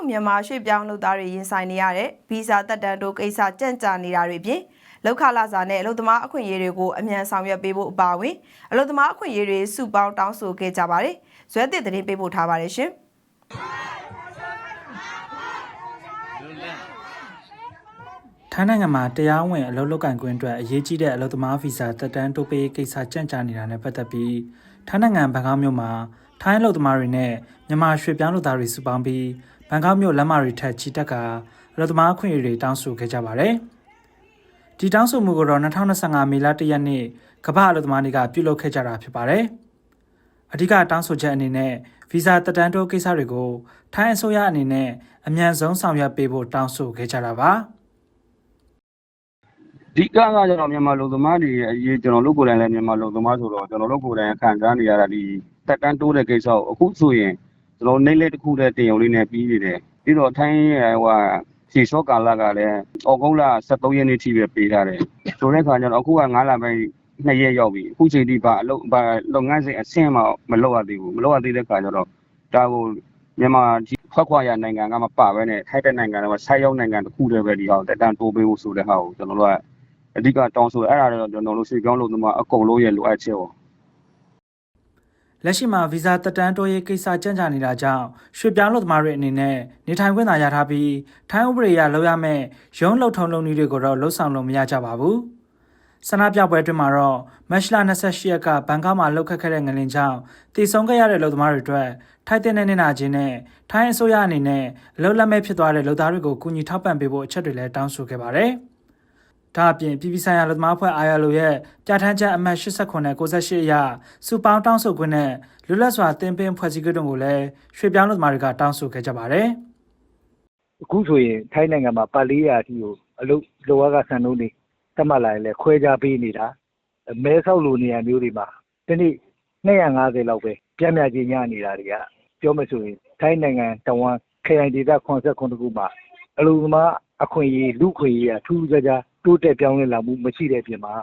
ရောက်မြန်မာရွှေ့ပြောင်းလုပ်သားတွေရင်ဆိုင်နေရတဲ့ဗီဇာတက်တန်တိုးကိစ္စကြန့်ကြာနေတာတွေအပြင်လောက်ခလာစာနဲ့အလုပ်သမားအခွင့်အရေးတွေကိုအမြန်ဆောင်ရွက်ပေးဖို့အပါအဝင်အလုပ်သမားအခွင့်အရေးတွေစုပေါင်းတောင်းဆိုခဲ့ကြပါတယ်။ဇွဲတစ်သတင်းပေးပို့ထားပါတယ်ရှင်။ထိုင်းနိုင်ငံမှာတရားဝင်အလုပ်လုပ်ကင်ခွင့်အတွက်အရေးကြီးတဲ့အလုပ်သမားဗီဇာတက်တန်းတိုးပေးကိစ္စကြန့်ကြာနေတာနဲ့ပတ်သက်ပြီးထိုင်းနိုင်ငံဘန်ကောက်မြို့မှာထိုင်းအလုပ်သမားတွေနဲ့မြန်မာရွှေ့ပြောင်းလုပ်သားတွေစုပေါင်းပြီး ဘန်ကောက်မြို့လမ်းမတွေထက်ချီတက်ကာအလုပ်သမားအခွင့်အရေးတွေတောင်းဆိုခဲ့ကြပါတယ်။ဒီတောင်းဆိုမှုကိုတော့2025မေလ1ရက်နေ့ကမ္ဘာအလုပ်သမားနေ့ကပြုလုပ်ခဲ့ကြတာဖြစ်ပါတယ်။အဓိကတောင်းဆိုချက်အနေနဲ့ဗီဇာတက်တန်းတိုးကိစ္စတွေကိုထိုင်းအစိုးရအနေနဲ့အမြန်ဆုံးဆောင်ရွက်ပေးဖို့တောင်းဆိုခဲ့ကြတာပါ။အဓိကကကျတော့မြန်မာလူသမားတွေရဲ့အရေးကျွန်တော်တို့ကိုယ်တိုင်လည်းမြန်မာလူသမားဆိုတော့ကျွန်တော်တို့ကိုယ်တိုင်ခံစားနေရတာဒီတက်တန်းတိုးတဲ့ကိစ္စကိုအခုဆိုရင် ကျွန်တော်နေလက်တစ်ခုတည်းတင်ရုံလေးနဲ့ပြီးနေတယ်ပြီးတော့ထိုင်းရဲ့ဟိုဖြေလျှော့ကာလကလည်းဩဂုတ်လ23ရက်နေ့ထိပဲပေးထားတယ်ဆိုတဲ့ခါကျတော့အခုက9လပိုင်းနှစ်ရက်ရောက်ပြီအခုချိန်ထိဘာအလုပ်ဘာလုပ်ငန်းစဉ်အဆင့်မှမလုပ်ရသေးဘူးမလုပ်ရသေးတဲ့ခါကျတော့ဒါကိုမြန်မာဖွက်ခွာရနိုင်ငံကမပါဘဲနဲ့ထိုက်တဲ့နိုင်ငံကဆိုက်ရောက်နိုင်ငံတစ်ခုတည်းပဲဒီဟာတက်တန်းတိုးပေးဖို့ဆိုတဲ့ဟာကိုကျွန်တော်တို့ကအဓိကတောင်းဆိုအဲ့ဒါတော့ကျွန်တော်တို့ရွှေပြောင်းလို့ဒီမှာအကုန်လုံးရဲ့လိုအပ်ချက်ပေါ့ လက်ရှိမှာဗီဇာတက်တန်းတိုးရေးကိစ္စကြန့်ကြာနေတာကြောင့်ရွှေ့ပြောင်းလုပ်သမားတွေအနေနဲ့နေထိုင်ခွင့်သာရထားပြီးထိုင်းဥပဒေအရလုပ်ရမယ့်ရုံးလုံထုံလုံနည်းတွေကိုတော့လှုပ်ဆောင်လို့မရကြပါဘူး။ဆန္ဒပြပွဲအတွင်းမှာတော့မက်ရှလာ28ရက်ကဘန်ကောက်မှာလှုပ်ခတ်ခဲ့တဲ့ငလင်ကြောင့်တည်ဆုံခဲ့ရတဲ့လုပ်သမားတွေအတွက်ထိုက်တဲ့နေနာချင်းနဲ့ထိုင်းအစိုးရအနေနဲ့အလုပ်လက်မဲ့ဖြစ်သွားတဲ့လုပ်သားတွေကိုကူညီထောက်ပံ့ပေးဖို့အချက်တွေလည်းတောင်းဆိုခဲ့ပါတယ်။ ဒါအပြင်ပြည်ပဆိုင်ရာလူသမားအဖွဲ့ ILO ရဲ့ပြဋ္ဌာန်းချက်အမှတ်89နဲ့98အရစုပေါင်းတောင်းဆိုခွင့်နဲ့လွတ်လပ်စွာတင်ပင်းဖွဲ့စည်းခွင့်တို့ကိုလည်းရွှေ့ပြောင်းလူသမားတွေကတောင်းဆိုခဲ့ကြပါတယ်အခုဆိုရင်ထိုင်းနိုင်ငံမှာပတ်လေးရာအထိကိုအလုပ်လောကကဆန်လုံးတွေတတ်မှတ်လာရင်လည်းခွဲခြားပေးနေတာမဲဆောက်လိုနေရာမျိုးတွေမှာဒီနေ့250လောက်ပဲပြင်းပြချင်းညနေတာတွေကပြောမယ်ဆိုရင်ထိုင်းနိုင်ငံတဝန်ခရိုင်ဒေသ89ခုမှာအလုပ်သမားအခွင့်အရေးလူခွင့်ရေးအထူးကြကြ တိုးတက်ပြောင်းလဲလာမှုမရှိတဲ့အပြင်မှာ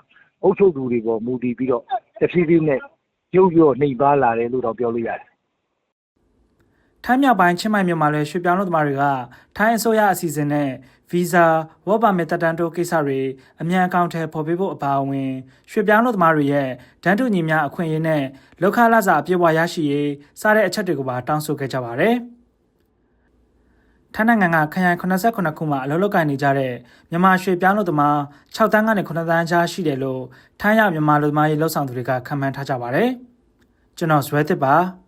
အုပ်ချုပ်သူတွေပေါ်မူတည်ပြီးတော့တဖြည်းဖြည်းနဲ့ရုပ်ရော့နှိမ်ပါလာတယ်လို့တော့ပြောလို့ရတယ်။ထိုင်းမြောက်ပိုင်းချင်းမိုင်မြို့မှာလည်းရွှေ့ပြောင်းလူသမားတွေကထိုင်းအစိုးရအစီအစဉ်နဲ့ဗီဇာဝတ်ပါမစ်တက်တန်းတိုးကိစ္စတွေအမြန်အကောင့်ထဲပေါ်ပေးဖို့အပါအဝင်ရွှေ့ပြောင်းလူသမားတွေရဲ့ဒန်းတူညီများအခွင့်အရေးနဲ့လောက်ခလာစာအပြည့်အဝရရှိရေးစတဲ့အချက်တွေကိုပါတောင်းဆိုခဲ့ကြပါတယ်။ ထိုင်းနိုင်ငံကခရိုင်89ခုမှာအလုပ်လုပ်ကိုင်နေကြတဲ့မြန်မာရွှေ့ပြောင်းလူသမား6တန်းကနေ9တန်းကြားရှိတယ်လို့ထိုင်းရောက်မြန်မာလူသမားရေးလှုပ်ဆောင်သူတွေကခန့်မှန်းထားကြပါတယ်။ကျွန်တော်ဇွဲသစ်ပါ။